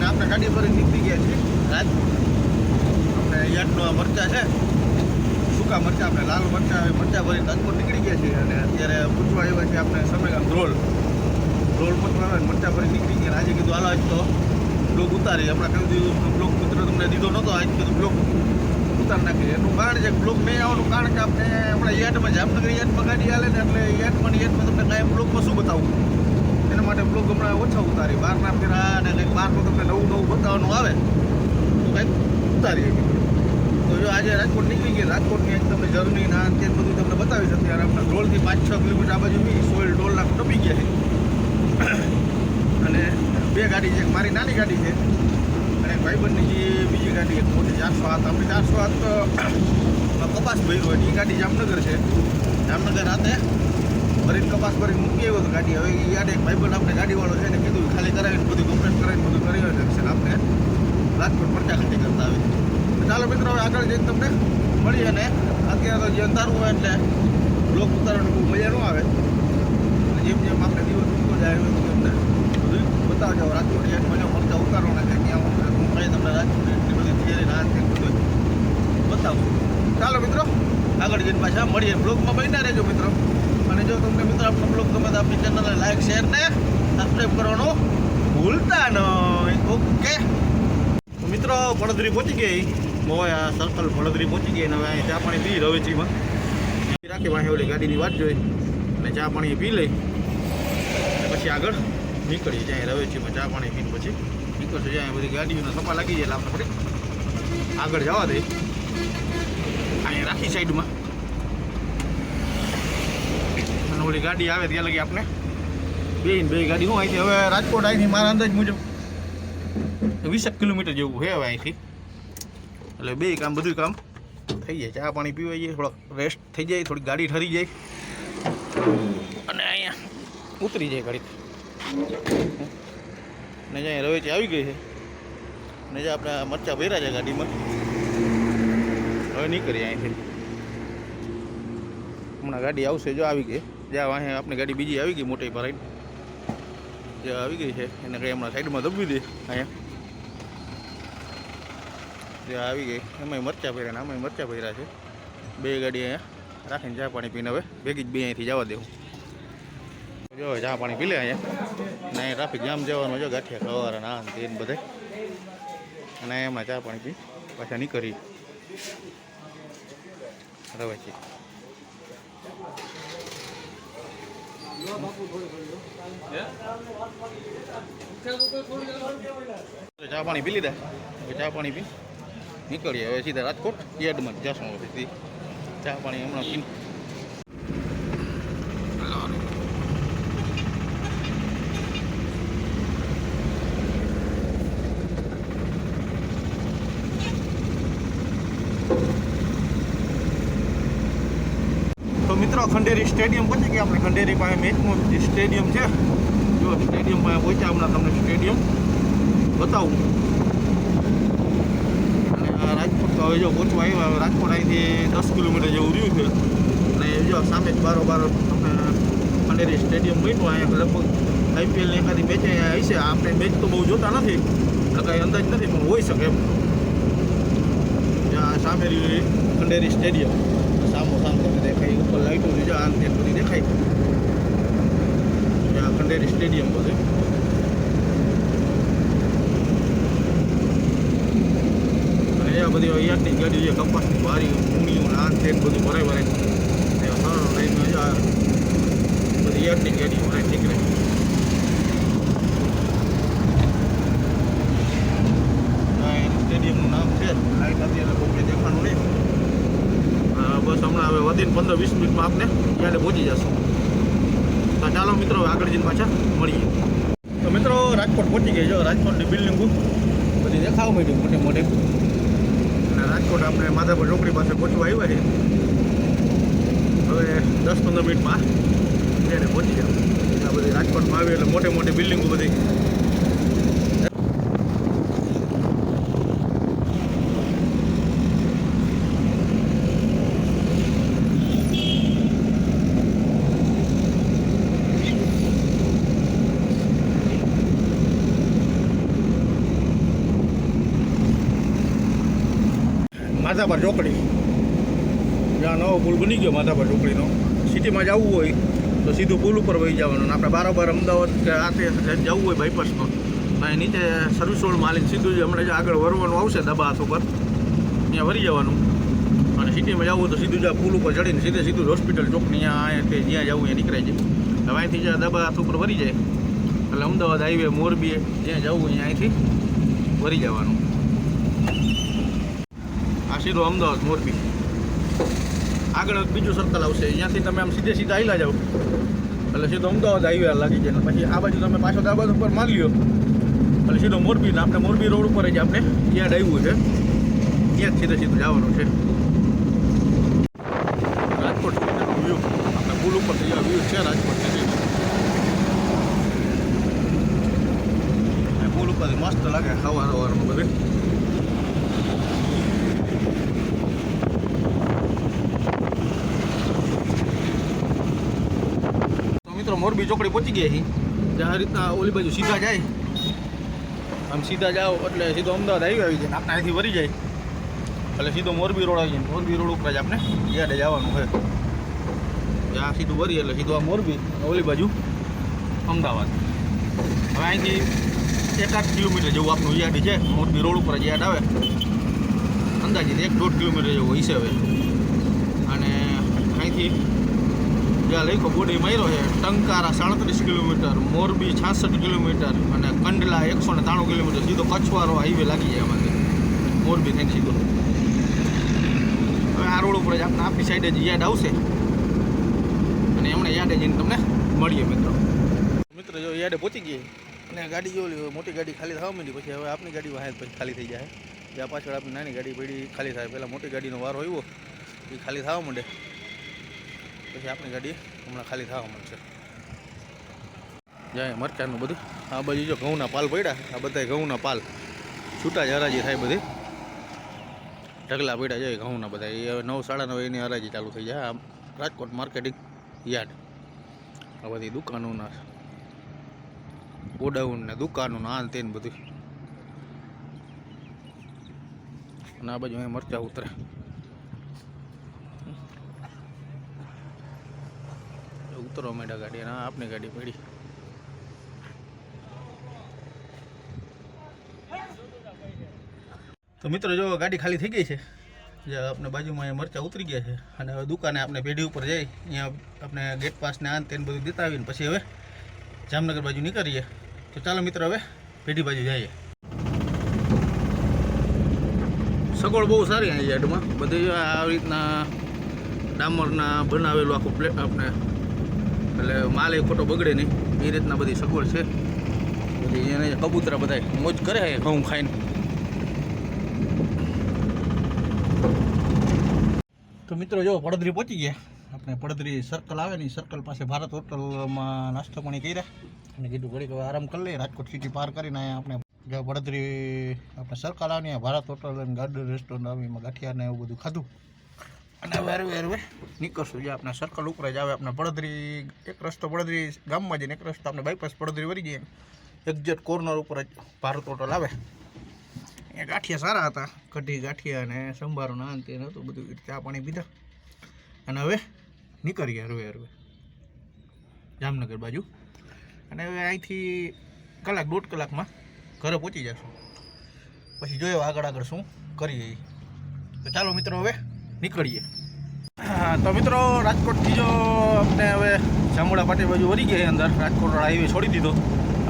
અને આપણે ગાડી ભરી નીકળી ગયા છીએ. રાજકોટ આપણે આ મરચા છે. સૂકા મરચા, આપણે લાલ મરચા મરચા ભરી રાજકોટ નીકળી ગયા છીએ. અને અત્યારે પૂછવા આવ્યા છે આપણે સમેગામ ધ્રોલ ધ્રોલ પૂછવા આવે મરચા ભરી નીકળી ગયા આજે કીધું હાલો આજ તો બ્લોક ઉતારી હમણાં કહ્યું દીધું બ્લોક પુત્ર તમને દીધો નહોતો આજ કીધું બ્લોક ઉતાર નાખી એનું કારણ છે બ્લોક નહીં આવવાનું કારણ કે આપણે હમણાં યાર્ડમાં, જામનગર યાર્ડમાં ગાડી હાલે ને એટલે યાર્ડમાં યાર્ડમાં તમને કાંઈ બ્લોકમાં શું બતાવું? એના માટે બ્લોગ હમણાં ઓછા ઉતારી. બહારના ફેરા અને કંઈક બહારનું તમને નવું નવું બતાવવાનું આવે, તો કંઈક ઉતારીએ તો જો આજે રાજકોટ નીકળી ગયા રાજકોટની એક તમને જર્ની ના તે બધું તમને બતાવીશ અત્યારે આપણે ડોલથી પાંચ છ કિલોમીટર આ બાજુ બી સોળ ડોલ લાખ ટપી ગયા છે. અને બે ગાડી છે મારી નાની ગાડી છે અને ભાઈબંધની જે બીજી ગાડી એક મોટી ચારસો હાથ. આપણી ચારસો હાથ કપાસ ભર્યું હોય એ ગાડી જામનગર છે. જામનગર રાતે ભરીને કપાસ કરીને મૂકી આવ્યો તો ગાડી. હવે યાદ એક ભાઈબંધ આપણે ગાડીવાળો છે એને કીધું ખાલી કરાવીને બધું કમ્પ્લેટ કરાવીને બધું કરી આવ્યો છે. આપણે રાજકોટ પડતા ખાતી કરતા આવી ચાલો મિત્રો, હવે આગળ જઈને તમને મળીએ અને અત્યારે તો જે અંધારું હોય એટલે બ્લોક ઉતારવાની બહુ મજા ન આવે. જેમ જેમ આપણે દિવસ ઉગતો જાય એમ તમને બધું બતાવજો. રાજકોટ યાદ મજા મળતા ઉતારવાના છે. ત્યાં હું કઈ તમને રાજકોટ એટલી બધી થિયરી ના બધું બતાવું. ચાલો મિત્રો, આગળ જઈને પાછા મળીએ. બ્લોગમાં બન્યા રહેજો મિત્રો. અને જો તમને મિત્રો આપણો બ્લોગ ગમે તો આપણી ચેનલને લાઈક શેર ને સબસ્ક્રાઈબ કરવાનું ભૂલતા નહીં ઓકે મિત્રો પડદરી પહોંચી ગઈ. મોયા સર્કલ પડદરી પહોંચી ગઈ અને હવે અહીં ચા પાણી પી રવેચીમાં રાખી વાંહે ઓલી ગાડીની વાત જોઈ. અને ચા પાણી પી લઈ. પછી આગળ નીકળી જાય રવેચીમાં ચા પાણી પીને પછી. નીકળશે જાય બધી ગાડીઓના સપા લાગી જાય એટલે આપણે આગળ જવા દઈએ. અહીંયા રાખી સાઈડમાં અને ઓલી ગાડી આવે ત્યાં લગી આપણે બે બે ગાડી. હું અહીંથી હવે રાજકોટ અહીંથી મારા અંદાજ મુજબ વીસેક કિલોમીટર જેવું છે હવે અહીંથી. એટલે બે કામ બધું કામ થઈ જાય. ચા પાણી પીવાઈ જાય થોડોક રેસ્ટ થઈ જાય થોડી ગાડી ઠરી જાય. અને અહીંયા ઉતરી જાય ગાડી ને જ્યાં રવેચી આવી ગઈ છે. ને જ્યાં આપણે મરચા ભર્યા છે ગાડીમાં. હવે નીકળીએ અહીંથી. હમણાં ગાડી આવશે જો આવી ગઈ. જ્યાં અહીં આપણી ગાડી બીજી આવી ગઈ મોટી ભરાઈને જે આવી ગઈ છે, એને કંઈ હમણાં સાઈડમાં દબવી દે, અહીંયા. જે આવી ગઈ, એમાંય મરચા ને આમાંય મરચા ભર્યા છે. બે ગાડી અહીંયા રાખીને ચા પાણી પીને હવે ભેગી જ બે અહીંથી જવા દેવું. જો, ચા પાણી પી લે અહીંયા. ને અહીંયા ટ્રાફિક જામ જવાનું જો, ગાંઠિયા ખવાના ના તે બધે. અને એમાં ચા પાણી પી, પાછા નીકળી. રવાચી ચા પાણી પી લીધા. હવે ચા પાણી પી નીકળીએ. હવે સીધા રાજકોટ યાર્ડમાં જશું ચા પાણી હમણાં પી તો મિત્રો, ખંડેરી સ્ટેડિયમ પહોંચી ગયા આપણે ખંડેરી પાસે મેચનું સ્ટેડિયમ છે, જો સ્ટેડિયમ પાસે પહોંચ્યા હમણાં તમને સ્ટેડિયમ બતાવું. અને રાજકોટ તો હવે જો પહોંચવા આવ્યા રાજકોટ અહીંથી દસ કિલોમીટર જેવું રહ્યું છે. અને જો સામે જ બારો બારો તમને ખંડેરી સ્ટેડિયમ બન્યું અહીંયા લગભગ આઈપીએલની એકાદી મેચ અહીંયા હશે આપણે મેચ તો બહુ જોતા નથી. એટલે કાંઈ અંદાજ નથી, પણ હોઈ શકે એમ. સામે ખંડેરી સ્ટેડિયમ. તમને દેખાય ઉપર લાઈટો છે આમ ત્યાં બધી દેખાય. ત્યાં ખંડેરી સ્ટેડિયમ બધું. અહીંયા બધી અહીંયાની ગાડી છે, કપાસની બારી ભૂમિયું ને તે બધું ભરાય ભરાય સારો લઈને બધી અહીંયાની ગાડી ભરાય નીકળે આ એનું સ્ટેડિયમનું નામ છે લાઈટ અત્યારે બહુ કંઈ દેખાણું નહીં હા, બસ હમણાં હવે વધીને પંદર વીસ મિનિટમાં આપણે ત્યારે પહોંચી જશું. તો ચાલો મિત્રો આગળ જઈને પાછા મળીએ. તો મિત્રો, રાજકોટ પહોંચી ગઈ જો. રાજકોટની બિલ્ડિંગો બધી દેખાવા માંડી, મોટી મોટી. અને રાજકોટ આપણે માધાપર ચોકડી પાસે પહોંચવા આવ્યા છે. હવે દસ પંદર મિનિટમાં ત્યારે પહોંચી જાય આ બધી રાજકોટમાં આવી એટલે મોટી મોટી બિલ્ડિંગો બધી માધાપર ચોકડી જ્યાં નવો પુલ બની ગયો માધાપર ચોકડીનો સિટીમાં જવું હોય તો સીધું પુલ ઉપર વહી જવાનું. આપણે બારોબાર અમદાવાદ કે આતે જવું હોય બાયપાસનો અહીં નીચે સર્વિસ રોડ માલિક સીધું જ હમણાં જે આગળ વરવાનું આવશે દબાસ ઉપર. ત્યાં વરી જવાનું. અને સિટીમાં જવું તો સીધું જ પુલ ઉપર ચડીને સીધે સીધું હોસ્પિટલ ચોકની અહીંયા તે જ્યાં જવું ત્યાં નીકળાય છે. હવે અહીંથી જ્યાં દબાસ ઉપર વરી જાય, એટલે અમદાવાદ હાઈવે મોરબી જ્યાં જવું અહીંથી વરી જવાનું. સીધો અમદાવાદ, મોરબી. આગળ બીજું સર્કલ આવશે. અહીંયાથી તમે આમ સીધે સીધા આવેલા જાઓ. એટલે સીધો અમદાવાદ હાઈવે લાગી જાય. પછી આ બાજુ તમે પાછો આ બાજુ ઉપર મારી લ્યો. એટલે સીધો મોરબી આપણે મોરબી રોડ ઉપર જ આપણે ત્યાં આવ્યું છે. ત્યાં જ સીધે સીધું જવાનું છે. રાજકોટ વ્યૂ આપણે પુલ ઉપર વ્યૂ છે રાજકોટ પુલ ઉપર મસ્ત લાગે ખાવા સવારમાં બધે તો મિત્રો મોરબી ચોકડી પહોંચી ગયા છીએ. આ રીતના ઓલી બાજુ સીધા જાય. આમ સીધા જાઓ એટલે સીધો અમદાવાદ આવી આવી જાય આપણે અહીંથી વરી જાય. એટલે સીધો મોરબી રોડ આવી જાય. મોરબી રોડ ઉપર જ આપણે યાડે જવાનું હોય. ત્યાં સીધું વરી એટલે સીધું આ મોરબી ઓલી બાજુ અમદાવાદ. હવે અહીંથી એકાદ કિલોમીટર જેવું આપણું યાર્ડ છે. મોરબી રોડ ઉપર જ યાર્ડ આવે. અંદાજિત એક દોઢ કિલોમીટર જેવો હિસાબે. અને અહીંથી જ્યાં લખ્યો બોડી માર્યો છે, ટંકારા સાડત્રીસ કિલોમીટર, મોરબી છાસઠ કિલોમીટર અને કંડલા એકસો ને ત્રાણું કિલોમીટર. સીધો કચ્છવાળો હાઈવે લાગી જાય અમારે. મોરબી થઈને સીધો. હવે આ રોડ ઉપર જ આપણે આપણી સાઈડે જ યાદ આવશે. અને એમણે યાદે જઈને તમને મળીએ મિત્રો. મિત્ર જો યાદે પહોંચી ગઈ. અને ગાડી જો મોટી ગાડી ખાલી થવા માંડી. પછી હવે આપણી ગાડી વાહે પછી ખાલી થઈ જાય. જ્યાં પાછળ આપણી નાની ગાડી પડી ખાલી થાય. પહેલાં મોટી ગાડીનો વારો આવ્યો, એ ખાલી થવા માંડે. પછી આપણી ગાડી હમણાં ખાલી થવા મળશે જાય મરચાનું બધું. આ બાજુ જો ઘઉંના પાલ પડ્યા આ બધા ઘઉંના પાલ. છૂટા જ હરાજી થાય બધી. ઢગલા પડ્યા જાય ઘઉંના બધા એ હવે નવ સાડા નવ એની હરાજી ચાલુ થઈ જાય. આ રાજકોટ માર્કેટિંગ યાર્ડ. આ બધી દુકાનોના ગોડાઉન ને દુકાનો ને આ તે બધું. અને આ બાજુ અહીં મરચા ઉતરે. ઉતરવા માંડ્યા ગાડી અને આપની ગાડી પડી. તો મિત્રો, જો ગાડી ખાલી થઈ ગઈ છે, જે આપણે બાજુમાં એ મરચાં ઉતરી ગયા છે, અને હવે દુકાને આપણે પેઢી ઉપર જઈ, અહીંયા આપણે ગેટ પાસ ને આ તેને બધું દેતા આવીને પછી હવે જામનગર બાજુ નીકળીએ. તો ચાલો મિત્રો, હવે પેઢી બાજુ જઈએ. સગવડ બહુ સારી અહીંયા યાર્ડમાં. બધી આવી રીતના ડામરના બનાવેલું આખું પ્લેટ આપણે એટલે માલ એ ખોટો બગડે નહીં. એ રીતના બધી સગવડ છે. બધી એને કબૂતરા બધા મોજ કરે છે ઘઉં ખાઈને. તો મિત્રો જો પડદરી પહોંચી ગયા. આપણે પડદરી સર્કલ આવે ને સર્કલ પાસે ભારત હોટલમાં નાસ્તો પાણી કર્યા. અને કીધું ઘડીક આરામ કરી લઈએ. રાજકોટ સિટી પાર કરીને આપણે જો પડદરી આપણે સર્કલ આવે ને ભારત હોટલ અને ગાર્ડન રેસ્ટોરન્ટ આવે એમાં ગાંઠિયાને એવું બધું ખાધું. અને હવે હરવે હરવે નીકળશું. જે આપણે સર્કલ ઉપર જ આવે આપણે પડદરી એક રસ્તો પડદરી ગામમાં જઈને એક રસ્તો આપણે બાયપાસ પડદરી વળી જઈએ એક્ઝેક્ટ કોર્નર ઉપર જ ભારત હોટલ આવે. એ ગાંઠિયા સારા હતા. કઢી ગાંઠિયા અને સંભારો ના તે નહોતું બધું. ચા પાણી પીધા. અને હવે નીકળીએ હરવે હરવે જામનગર બાજુ. અને હવે અહીંથી કલાક, દોઢ કલાકમાં ઘરે પહોંચી જશું. પછી જોયો આગળ આગળ શું કરીએ તો ચાલો મિત્રો, હવે નીકળીએ. હા તો મિત્રો, રાજકોટથી જો આપણે હવે જામુડા પાટી બાજુ વળી ગયા અંદર. રાજકોટ રોડ હાઈવે છોડી દીધો.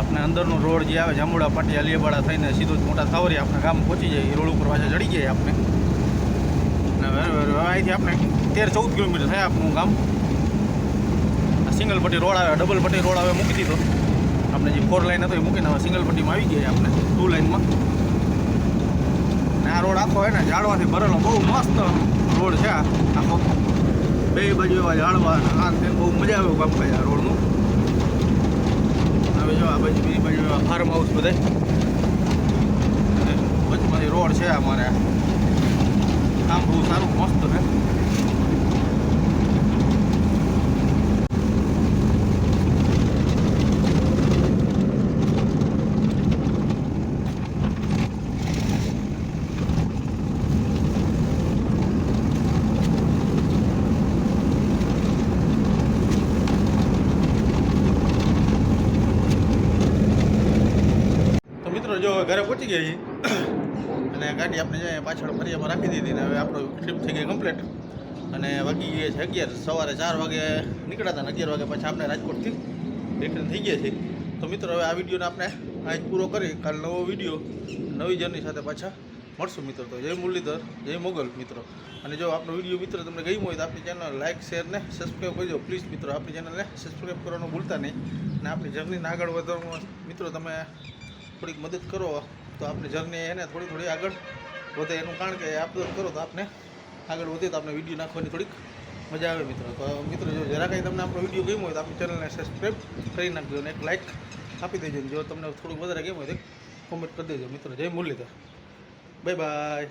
આપણે અંદરનો રોડ જે આવે, જામુડા પાટી અલિયાવાડા થઈને સીધો જ મોટા થાવરી આપણે ગામ પહોંચી જાય. એ રોડ ઉપર પાછા ચડી ગયા આપણે. અહીંથી આપણે તેર ચૌદ કિલોમીટર થાય આપણું ગામ. સિંગલ પટ્ટી રોડ આવે ડબલ પટ્ટી રોડ આવે મૂકી દીધો. આપણે જે ફોર લાઈન હતો એ મૂકીને હવે સિંગલ પટ્ટીમાં આવી ગયા આપણે ટુ લાઈનમાં ને આ રોડ આખો હોય ને, ઝાડવાથી ભરેલો બહુ મસ્ત રોડ છે આખો. બે બાજુ એવા ઝાડવા આ બહુ મજા આવે કામ ભાઈ આ રોડનું. હવે જો આ બાજુ બીજી બાજુ એવા ફાર્મ હાઉસ બધે. રોડ છે અમારે. કામ બહુ સારું, મસ્ત છે ઘરે પહોંચી ગયા અને ગાડી આપણે જાય પાછળ ફરિયામાં રાખી દીધી ને હવે આપણો ટ્રીપ થઈ ગઈ કમ્પ્લીટ અને વાગી ગયા છે અગિયાર. સવારે ચાર વાગે નીકળ્યા હતા ને અગિયાર વાગે પાછા આપણે રાજકોટથી રિટર્ન થઈ ગયા છીએ. તો મિત્રો, હવે આ વિડીયોને આપણે આજ પૂરો કરી. કાલ નવો વીડિયો, નવી જર્ની સાથે પાછા મળશું મિત્રો. તો જય મુરલીધર, જય મોગલ મિત્રો. અને જો આપણો વીડિયો મિત્રો તમને ગમ્યો હોય તો આપણી ચેનલ લાઇક શેર ને સબસ્ક્રાઈબ કરજો. પ્લીઝ મિત્રો, આપણી ચેનલને સબસ્ક્રાઈબ કરવાનું ભૂલતા નહીં. અને આપણી જર્નીને આગળ વધારવામાં મિત્રો, તમે થોડીક મદદ કરો, તો આપણી જર્ની એને થોડી થોડી આગળ વધે. એનું કારણ કે આપ કરો, તો આપને આગળ વધે, તો આપણે વીડિયો નાખવાની થોડીક મજા આવે મિત્રો. તો મિત્રો, જો જરા કંઈ તમને આપણો વીડિયો ગમ્યો હોય, તો આપણી ચેનલને સબસ્ક્રાઈબ કરી નાખજો અને એક લાઇક આપી દેજો. જો તમને થોડુંક વધારે ગમ્યું હોય તો કોમેન્ટ કરી દેજો મિત્રો. જય મુરલીધર. Bye bye